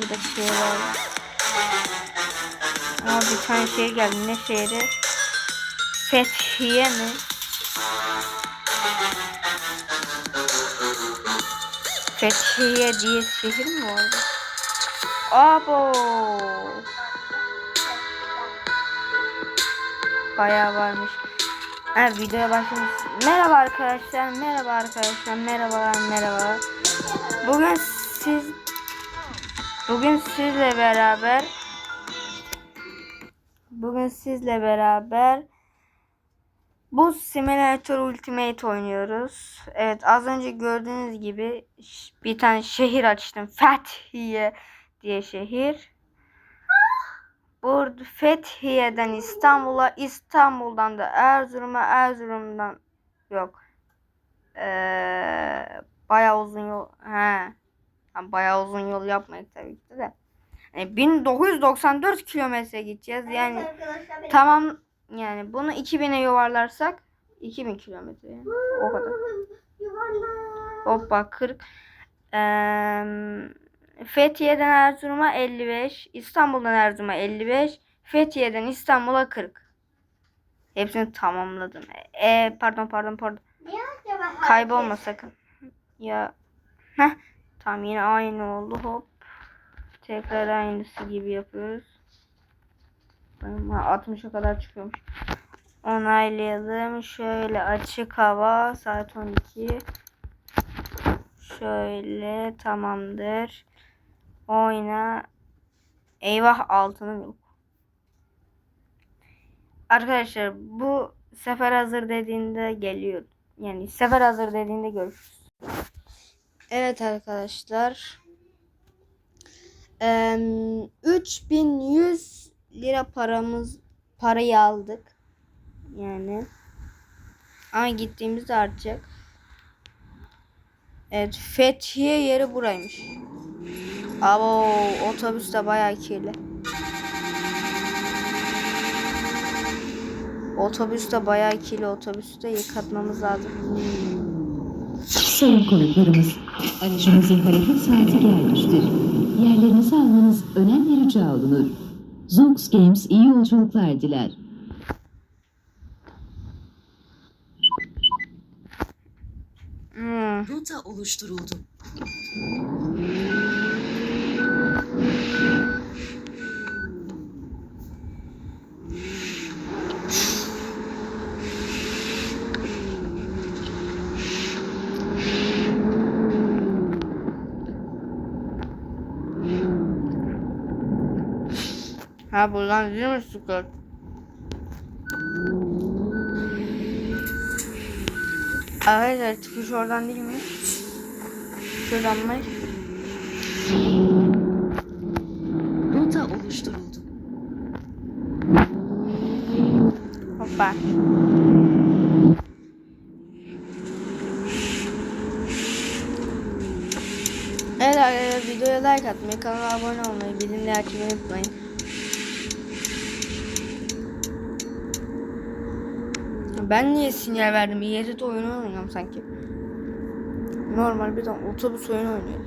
Burada şey var. Aa bir tane şey geldi. Ne şehri? Fethiye mi? Fethiye diye şehir mi vardı? Abo. Bayağı varmış. Ha videoya başlamış. Merhaba arkadaşlar, merhaba arkadaşlar, merhabalar, merhaba. Bugün siz bugün sizle beraber bugün sizle beraber bu Simulator Ultimate oynuyoruz. Evet az önce gördüğünüz gibi bir tane şehir açtım. Fethiye diye şehir. Burada Fethiye'den İstanbul'a, İstanbul'dan da Erzurum'a, Erzurum'dan yok. Ee, bayağı uzun yol. He. Yani bayağı uzun yol yapmayız tabii ki de. Yani 1994 kilometre gideceğiz. Yani benim- tamam yani bunu 2000'e yuvarlarsak 2000 kilometre yani. O kadar. Hoppa 40. Eee, Fethiye'den Erzurum'a 55. İstanbul'dan Erzurum'a 55. Fethiye'den İstanbul'a 40. Hepsini tamamladım. E pardon pardon pardon. Kaybolma sakın. Ya. Heh. Tam yine aynı oldu hop. Tekrar aynısı gibi yapıyoruz. Ama 60'a kadar çıkıyormuş. Onaylayalım. Şöyle açık hava saat 12. Şöyle tamamdır. Oyna. Eyvah altınım yok. Arkadaşlar bu sefer hazır dediğinde geliyor. Yani sefer hazır dediğinde görüşürüz. Evet arkadaşlar. Eee, 3100 lira paramız parayı aldık. Yani ama gittiğimizde artacak. Evet Fethiye yeri buraymış. Abo otobüs de bayağı kirli. Otobüs de bayağı kirli. Otobüsü de yıkatmamız lazım. Sayın konuklarımız, aracımızın hareket saati gelmiştir. Yerlerinizi almanız önemli rica olunur. Zonks Games iyi yolculuklar diler. Rota oluşturuldu. Ha buradan değil mi Scott? Arkadaşlar çıkış oradan değil mi? Şuradan mı? Rota oluşturuldu. Hoppa. Evet arkadaşlar videoya like atmayı, kanala abone olmayı, bildirimleri açmayı unutmayın. Ben niye sinyal verdim? İETT oyunu oynuyorum sanki. Normal bir de otobüs oyunu oynuyorum.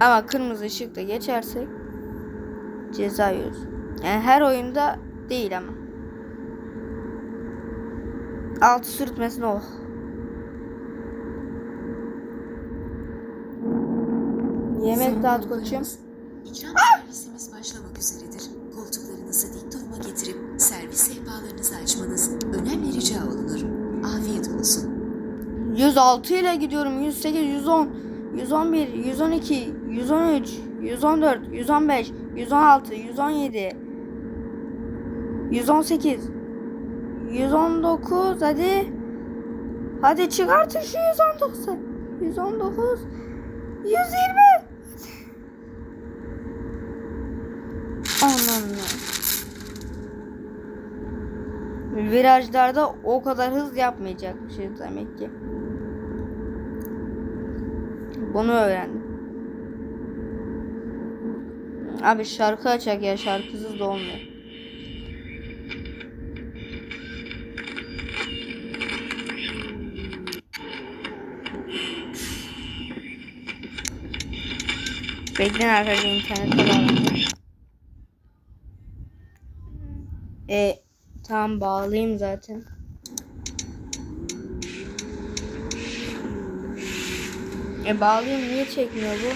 Ama kırmızı ışıkta geçersek ceza yiyoruz. Yani her oyunda değil ama. Altı sürtmesin oh. Yemek dağıt koçum. İkram servisimiz başlamak üzeredir. Koltuklarınızı dik duruma getirip sehpalarınızı açmanız önemli rica olunur. Afiyet olsun. 106 ile gidiyorum. 108, 110, 111, 112, 113, 114, 115, 116, 117, 118, 119 hadi. Hadi çıkartın şu 119'u. 119, 120. Aman Virajlarda o kadar hız yapmayacakmışız demek ki. Bunu öğrendim. Abi şarkı açak ya şarkısız da olmuyor. Bekleyin arkadaşlar internete bağlandı. E tamam bağlayayım zaten. E bağlayayım niye çekmiyor bu?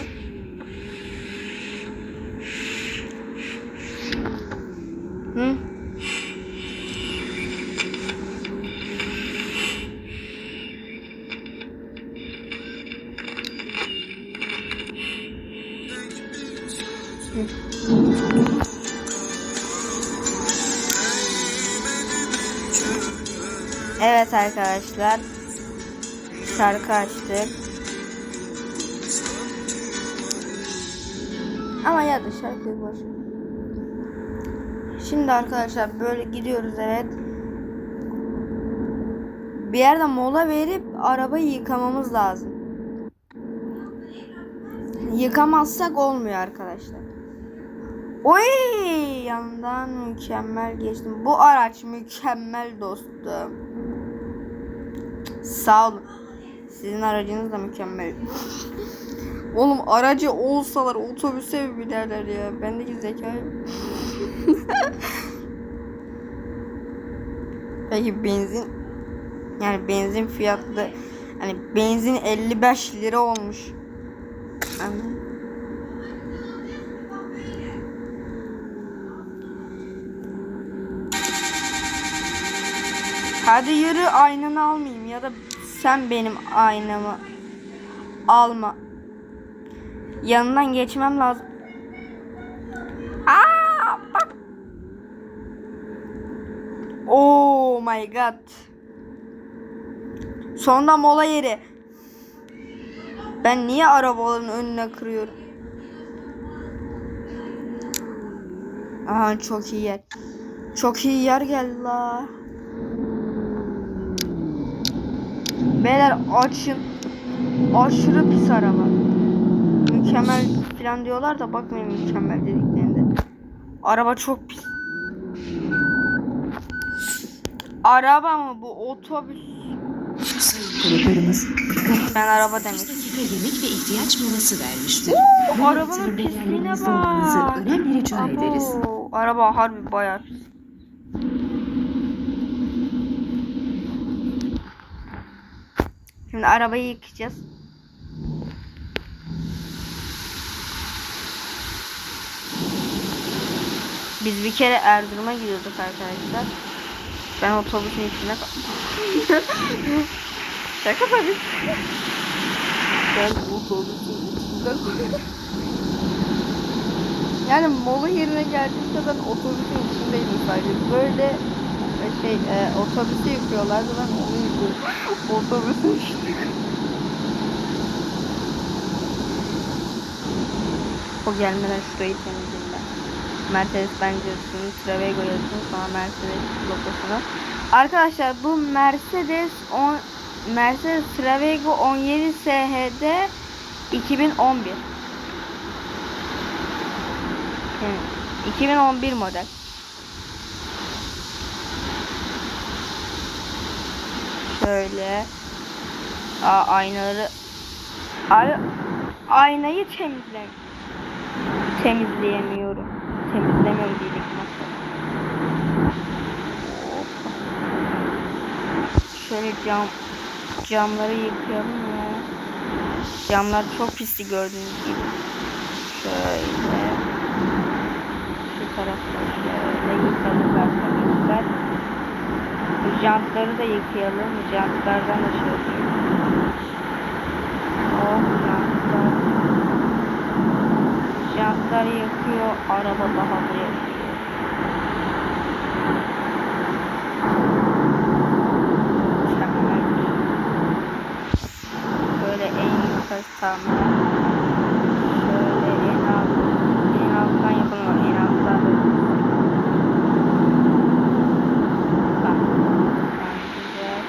Hı? Evet arkadaşlar. Şarkı açtık. Ama ya da şarkıyı boş. Şimdi arkadaşlar böyle gidiyoruz evet. Bir yerde mola verip arabayı yıkamamız lazım. Yıkamazsak olmuyor arkadaşlar. Oy yandan mükemmel geçtim. Bu araç mükemmel dostum. Sağ olun. Sizin aracınız da mükemmel. Oğlum aracı olsalar otobüse binerler ya? Bendeki zeka. Peki benzin yani benzin fiyatlı hani benzin 55 lira olmuş. Anladın? Hadi yürü aynanı almayayım ya da sen benim aynamı alma. Yanından geçmem lazım. Aa bak. Oh my god. Sonunda mola yeri. Ben niye arabaların önüne kırıyorum? Aha çok iyi yer. Çok iyi yer geldi la. Beyler açın. Aşırı pis araba. Mükemmel falan diyorlar da bakmayın mükemmel dediklerinde. Araba çok pis. Araba mı bu otobüs? Ben araba 30 demiştim. dakika yemek ve ihtiyaç molası vermiştir. Oo, arabanın pisliğine bak. önemli rica ederiz. Abo, araba harbi bayağı pis. Şimdi arabayı yıkayacağız. Biz bir kere Erzurum'a gidiyorduk arkadaşlar. Ben otobüsün içine Şaka tabii. Ben otobüsün içinde Yani mola yerine geldiğimde ben otobüsün içindeydim sadece. Böyle e, şey e, otobüsü yıkıyorlardı ben onu otobüsün içinde. O gelmeden şurayı temizleyeyim ben. Mercedes Benz Travego yazısını sonra Mercedes logosunu. Arkadaşlar bu Mercedes 10 Mercedes Travego 17 SHD 2011. Yani 2011 model. Şöyle. Aa, aynaları Abi aynayı temizle temizleyemiyorum. Temizlemiyorum dedik. Şöyle cam camları yıkayalım ya. Camlar çok pisti gördüğünüz gibi. Şöyle. Şu tarafta şöyle yıkadık arkadaşlar. Jantları da yıkayalım. Jantlardan da şöyle. Oh jantlar. Jantları yakıyor. Araba daha da yakıyor. Böyle en yukarı tamir. Şöyle en alt, en alttan yapalım. En alttan da Bak. Güzel.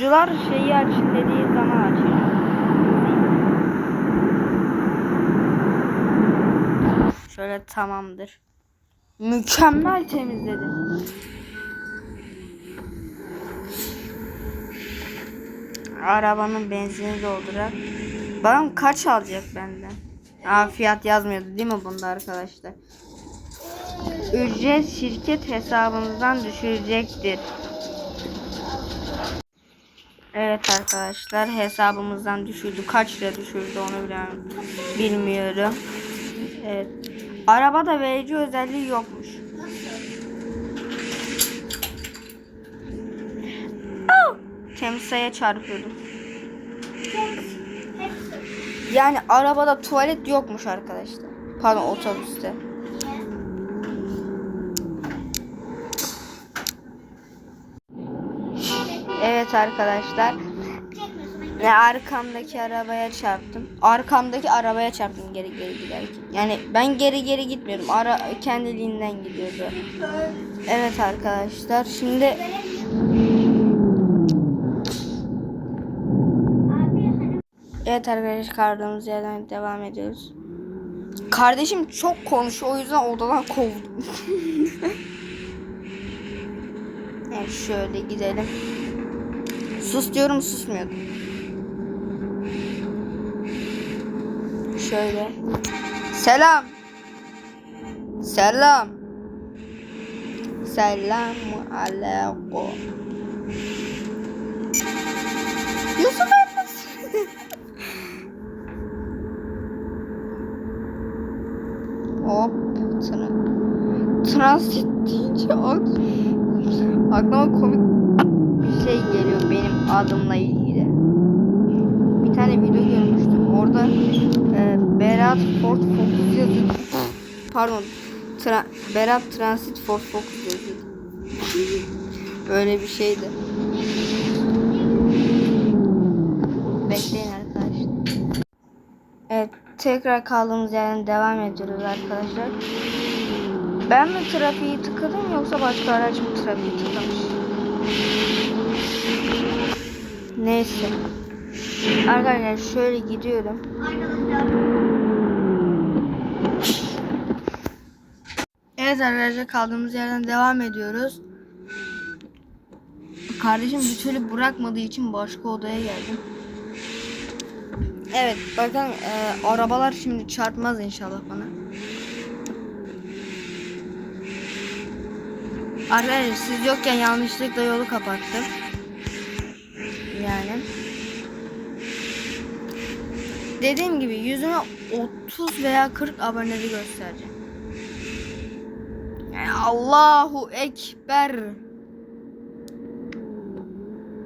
Yolcular şeyi açın dediği zaman açacağım. Şöyle tamamdır. Mükemmel temizledim. Arabanın benzini doldurak. Bakalım kaç alacak benden? Aa fiyat yazmıyordu değil mi bunda arkadaşlar? Ücret şirket hesabınızdan düşürecektir. Evet arkadaşlar hesabımızdan düşürdü. Kaç lira düşürdü onu bilemem. Bilmiyorum. Evet. Arabada verici özelliği yokmuş. Temsaya çarpıyordum. Yani arabada tuvalet yokmuş arkadaşlar. Pardon otobüste. Evet arkadaşlar. Ve arkamdaki arabaya çarptım. Arkamdaki arabaya çarptım geri geri giderken. Yani ben geri geri gitmiyorum. Ara kendiliğinden gidiyordu. Evet arkadaşlar. Şimdi evet arkadaşlar kaldığımız yerden devam ediyoruz. Kardeşim çok konuşuyor o yüzden odadan kovdum. evet şöyle gidelim. Sus diyorum susmuyor. Şöyle. Selam. Selam. Selamu aleyküm. Yusuf Emre. Hop. Tra transit deyince ak- aklıma komik bir şey geliyor benim adımla ilgili. Bir tane video görmüştüm. Orada e, Berat Ford Focus yazıyordu. Pardon. Tra Berat Transit Ford Focus yazıyordu. Öyle bir şeydi. Bekleyin arkadaşlar. Evet, tekrar kaldığımız yerden devam ediyoruz arkadaşlar. Ben mi trafiği tıkadım yoksa başka araç mı trafiği tıkamış? Neyse. Arkadaşlar şöyle gidiyorum. Evet arkadaşlar kaldığımız yerden devam ediyoruz. Kardeşim bir türlü bırakmadığı için başka odaya geldim. Evet bakın e, arabalar şimdi çarpmaz inşallah bana. Arkadaşlar siz yokken yanlışlıkla yolu kapattım. Yani. Dediğim gibi yüzüme 30 veya 40 aboneli göstereceğim. Yani Allahu Ekber.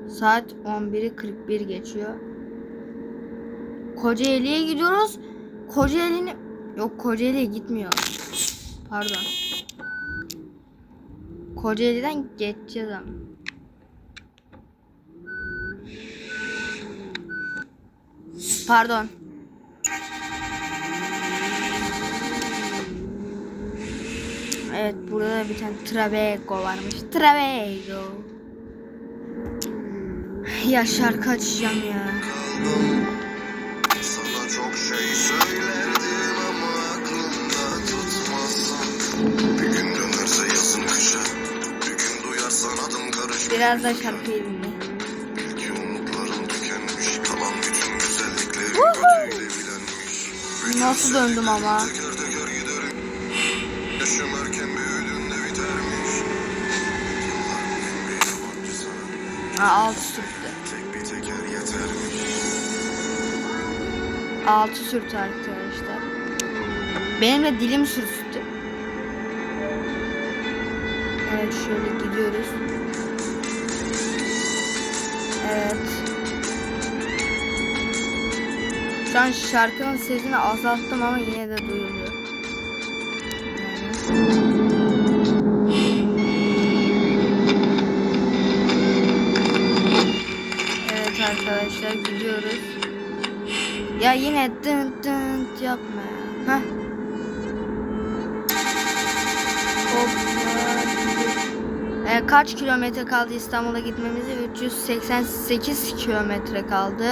Saat 11'i 41 geçiyor. Kocaeli'ye gidiyoruz. Kocaeli'ne yok Kocaeli'ye gitmiyor. Pardon. Kocaeli'den geçeceğiz ama. Pardon. Evet burada da bir tane Travego varmış. Travego. Ya şarkı açacağım ya. Sana çok şey söylerdim ama aklımda tutmazsan Bir gün dönerse yazın kışa Bir gün duyarsan adım karışmış Biraz da şarkıyı dinle. Yabancı sana Ha, altı sürttü. Altı sürttü arkadaşlar. Benim de dilim sürttü. Evet şöyle gidiyoruz. Evet. Şu an şarkının sesini azalttım ama yine de duyuluyor. Evet arkadaşlar gidiyoruz. Ya yine dın dın yapma ya. Heh. Ee, kaç kilometre kaldı İstanbul'a gitmemize? 388 kilometre kaldı.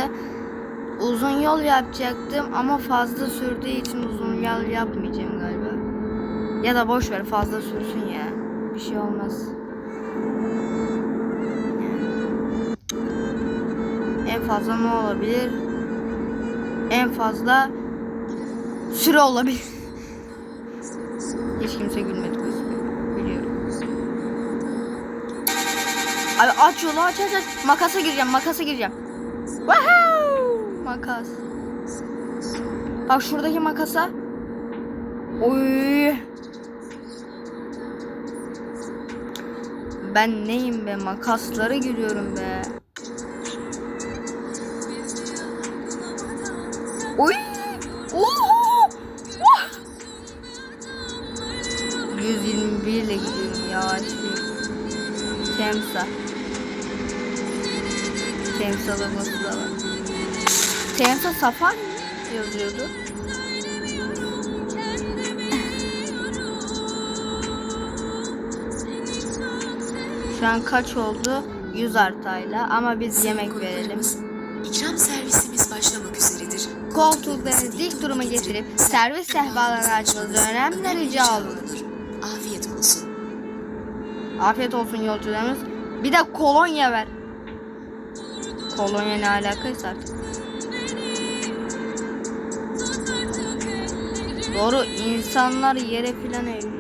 Uzun yol yapacaktım ama fazla sürdüğü için uzun yol yapmayacağım galiba. Ya da boş ver fazla sürsün ya. Bir şey olmaz. En fazla ne olabilir? en fazla süre olabilir. Hiç kimse gülmedi gözüküyor. Biliyorum. Abi aç yolu aç aç aç. Makasa gireceğim makasa gireceğim. Woohoo! Makas. Bak şuradaki makasa. Oy. Ben neyim be makaslara giriyorum be. Oy. Mi yazıyordu? Şu an kaç oldu? 100 artayla ama biz yemek verelim. İkram servisimiz başlamak üzeredir. Koltuklarınızı dik duruma getirip servis sehpalarını açmanızı önemli rica olunur. Afiyet olsun. Afiyet olsun yolcularımız. Bir de kolonya ver. Kolonya ne alakaysa artık. Doğru insanlar yere filan elliyor.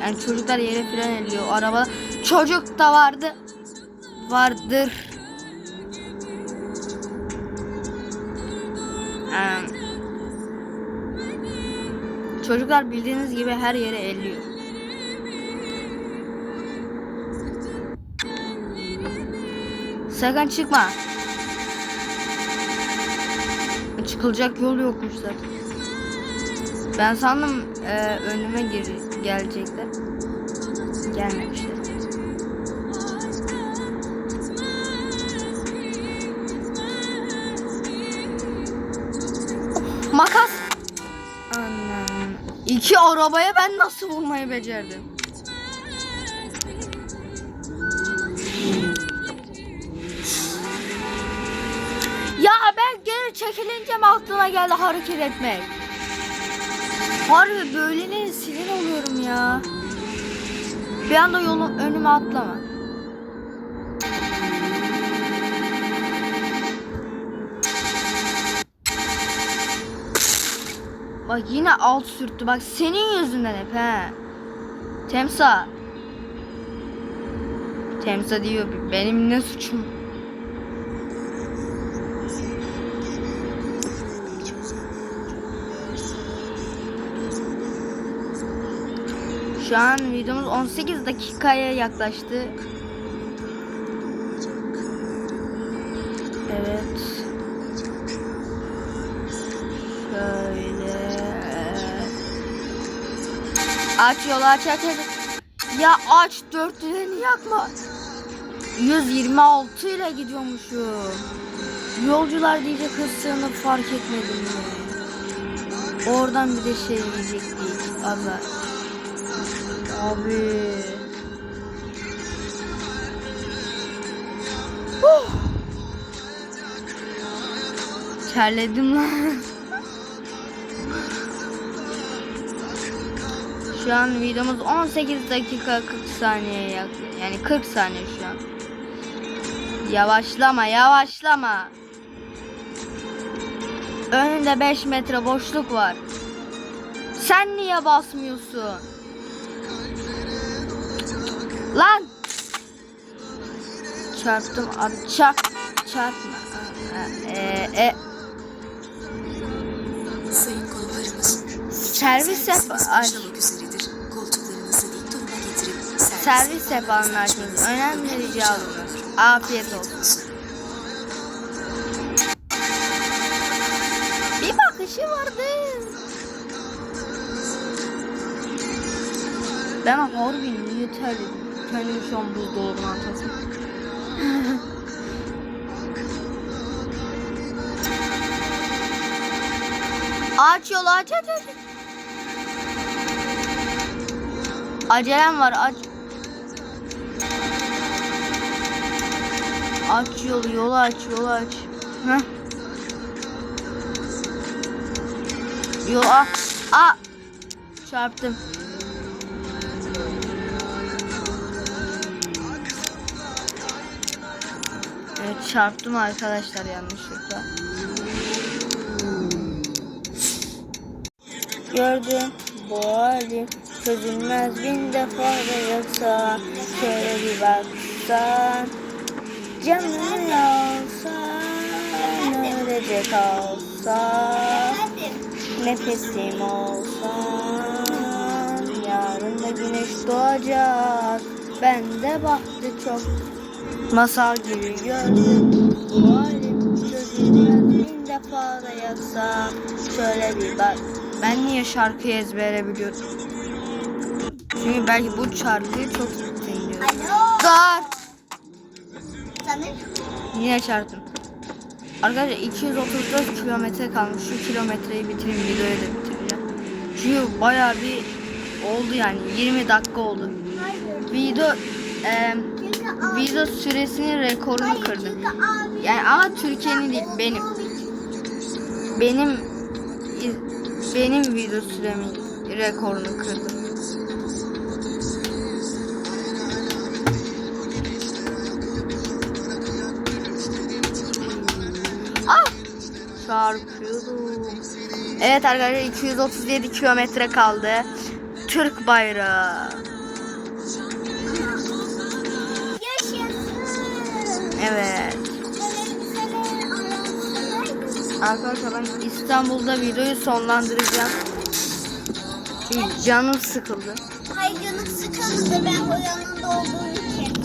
Yani çocuklar yere filan elliyor. Araba çocuk da vardı. Vardır. Em, çocuklar bildiğiniz gibi her yere elliyor. Sakın çıkma. Çıkılacak yol yokmuş zaten. Ben sandım e, önüme gir gelecekler. Gelmemişler. Makas. Anam. İki arabaya ben nasıl vurmayı becerdim? Ya ben geri çekilince mi aklıma geldi hareket etmek? Harbi böyle ne sinir oluyorum ya. Bir anda yolun önüme atlama. Bak yine alt sürttü. Bak senin yüzünden hep he. Temsa. Temsa diyor. Benim ne suçum? Şu an videomuz 18 dakikaya yaklaştı. Evet. Şöyle. Aç yolu aç aç aç. Ya aç dörtlülerini yakma. 126 ile gidiyormuşum. Yolcular diyecek hız sınırını fark etmedim mi? Oradan bir de şey yiyecektik azar. Abi. Huh. Terledim lan. Şu an videomuz 18 dakika 40 saniye yaklaşık. Yani 40 saniye şu an. Yavaşlama, yavaşlama. Önünde 5 metre boşluk var. Sen niye basmıyorsun? Lan! Çarptım abi çarp çarpma. E, e, Sayın konuklarımız. servis yap başlamak üzeredir. Koltuklarınızı dik duruma getirip servis, açmanız açmanız önemli rica olunur. Afiyet olsun. Bir bakışı vardı. Ben harbi niye Kendimi şu an buzdolabına atasım. aç yolu aç aç aç. Acelem var aç. Aç yolu yolu aç yolu aç. Heh. Yol a a çarptım. Çarptım arkadaşlar yanlışlıkla. gördüm bu halim çözülmez bin defa da yoksa şöyle bir baksan canını alsan ölecek olsa nefesim olsan yarın da güneş doğacak ben de baktı çok masal gibi gördüm bu halim çözülmez bin defa da yaksam şöyle bir bak ben niye şarkıyı ezbere biliyorum çünkü belki bu şarkıyı çok dinliyorum. Dar yine çarptım Arkadaşlar 234 kilometre kalmış. Şu kilometreyi bitireyim, videoyu da bitireceğim. Çünkü bayağı bir oldu yani. 20 dakika oldu. Video e, abi. Video süresinin rekorunu kırdım. Yani ama Türkiye'nin değil, benim. Benim benim video süremin rekorunu kırdım. Ah! Çarpıyordum. Evet arkadaşlar 237 kilometre kaldı. Türk bayrağı. Evet. Arkadaşlar ben İstanbul'da videoyu sonlandıracağım. Çünkü canım sıkıldı. Hayır canım sıkıldı ben o yanında olduğum için.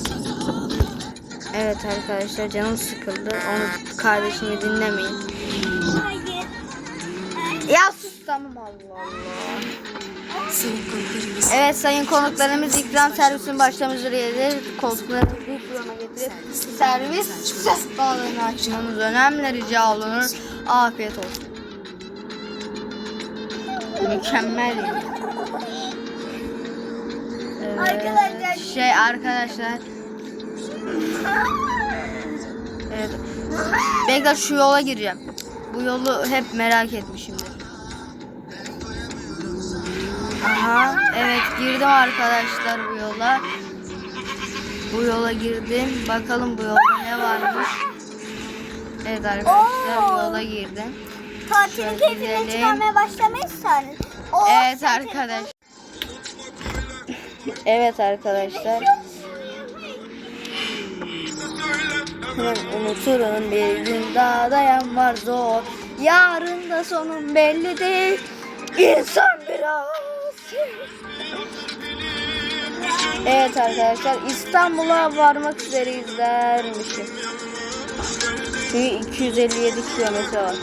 Evet arkadaşlar canım sıkıldı. Onu kardeşimi dinlemeyin. Hayır. Ya sus tamam Allah Allah. Konuklarımız. Evet sayın konuklarımız ikram servisin başlamış üzere koltuklarımızı duruma getirip servis bağlarını açmamız önemli rica olunur. Afiyet olsun. Mükemmel. Arkadaşlar- şey arkadaşlar. Evet. Bekle şu yola gireceğim. Bu yolu hep merak etmişimdir. Aha evet girdim arkadaşlar bu yola. Bu yola girdim. Bakalım bu yolda ne varmış. Evet arkadaşlar bu yola girdim. Tatilin keyfine çıkarmaya başlamışsanız. O Evet arkadaş. Evet arkadaşlar. Hemen unuturum bir gün daha dayan var zor. Yarın da sonun belli değil. İnsan biraz. Evet arkadaşlar İstanbul'a varmak üzereyiz dermişim. Çünkü 257 kilometre var.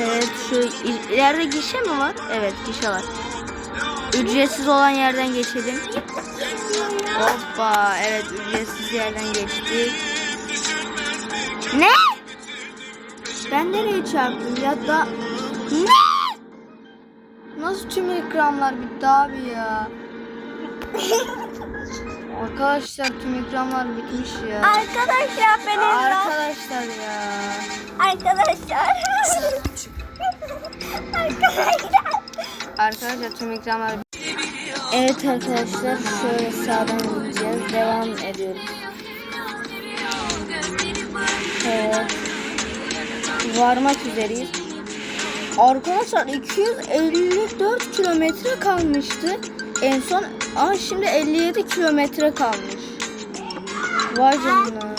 Evet şu il- ileride gişe mi var? Evet gişe var. Ücretsiz olan yerden geçelim. Hoppa evet ücretsiz yerden geçtik. Ne? Ben nereye çarptım ya da ne? Nasıl tüm ekranlar bitti abi ya? Arkadaşlar tüm ekranlar bitmiş ya. Arkadaşlar benim Arkadaşlar ya. Arkadaşlar. Arkadaşlar. Arkadaşlar tüm ekranlar Evet arkadaşlar şöyle sağdan gideceğiz. Devam ediyoruz. Evet. Varmak üzereyiz. Arkadaşlar 254 kilometre kalmıştı. En son ama şimdi 57 kilometre kalmış. Vay canına.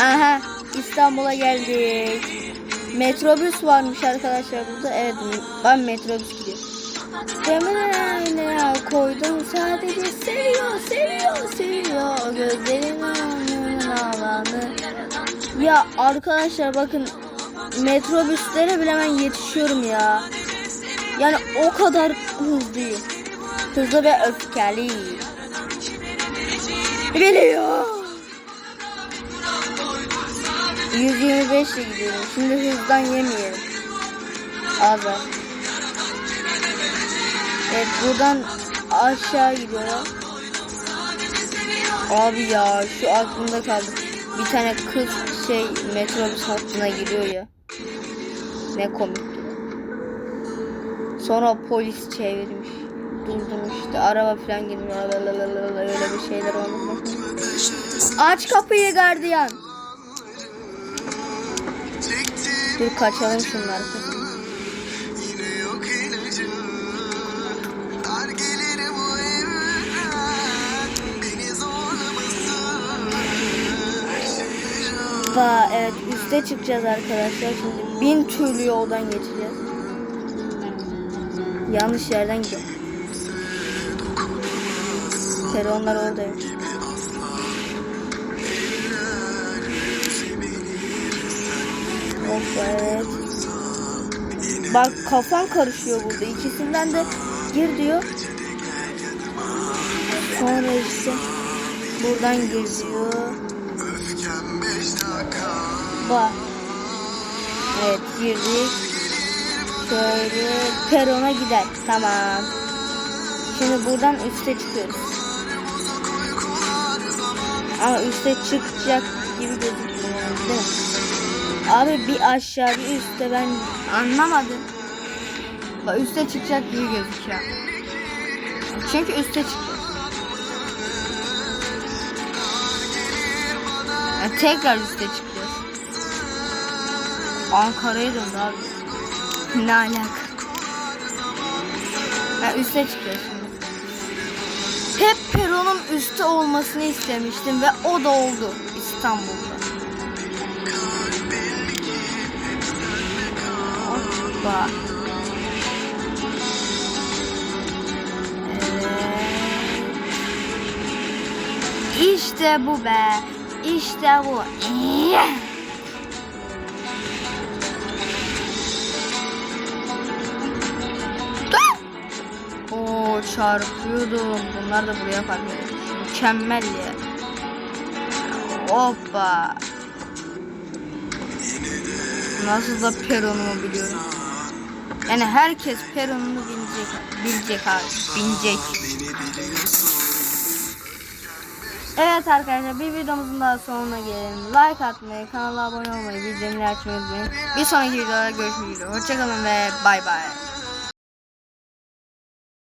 Aha İstanbul'a geldik. Metrobüs varmış arkadaşlar burada. Evet ben metrobüs gidiyor. Demin koydum sadece seviyor seviyor seviyor gözlerin alanı. Ya arkadaşlar bakın metrobüslere bile ben yetişiyorum ya. Yani o kadar hızlıyım. Hızlı ve öfkeli. Biliyor. 125 ile gidiyorum. Şimdi hızdan yemeyelim. Var. Evet buradan aşağı gidiyorum. Abi ya şu aklımda kaldı. Bir tane kız şey metrobüs hattına giriyor ya. Ne komik. Sonra polis çevirmiş. duydum işte. Araba falan girmiyor. Öyle bir şeyler olmuş. Aç kapıyı gardiyan. Dur kaçalım şunun Va evet üste çıkacağız arkadaşlar. Şimdi bin türlü yoldan geçeceğiz. Yanlış yerden gidiyorum. Peronlar oradayım. Hoppa evet. Bak kafam karışıyor burada. İkisinden de gir diyor. Sonra işte buradan gir. Bak. Evet girdik. Şöyle perona gider. Tamam. Şimdi buradan üste çıkıyoruz. Ama üste çıkacak gibi gözüküyor değil mi? Abi bir aşağı bir üstte ben anlamadım. Bak üste çıkacak gibi gözüküyor. Çünkü üste çıkacağız. Yani tekrar üste çıkacağız. Ankara'ya döndü abi. Ne alaka? Ha, üste çıkacağız şimdi. Hep peronun üstte olmasını istemiştim ve o da oldu İstanbul'da. Hoppa. Evet. İşte bu be. İşte bu. Oo çarpıyordum. Bunlar da buraya park. Mükemmel ya. Hoppa. Nasıl da peronumu biliyorum. Yani herkes peronunu bilecek. Bilecek abi. Bilecek. Evet arkadaşlar bir videomuzun daha sonuna gelelim. Like atmayı, kanala abone olmayı, bildirimleri açmayı unutmayın. Bir sonraki videoda görüşmek üzere. Hoşçakalın ve bay bay.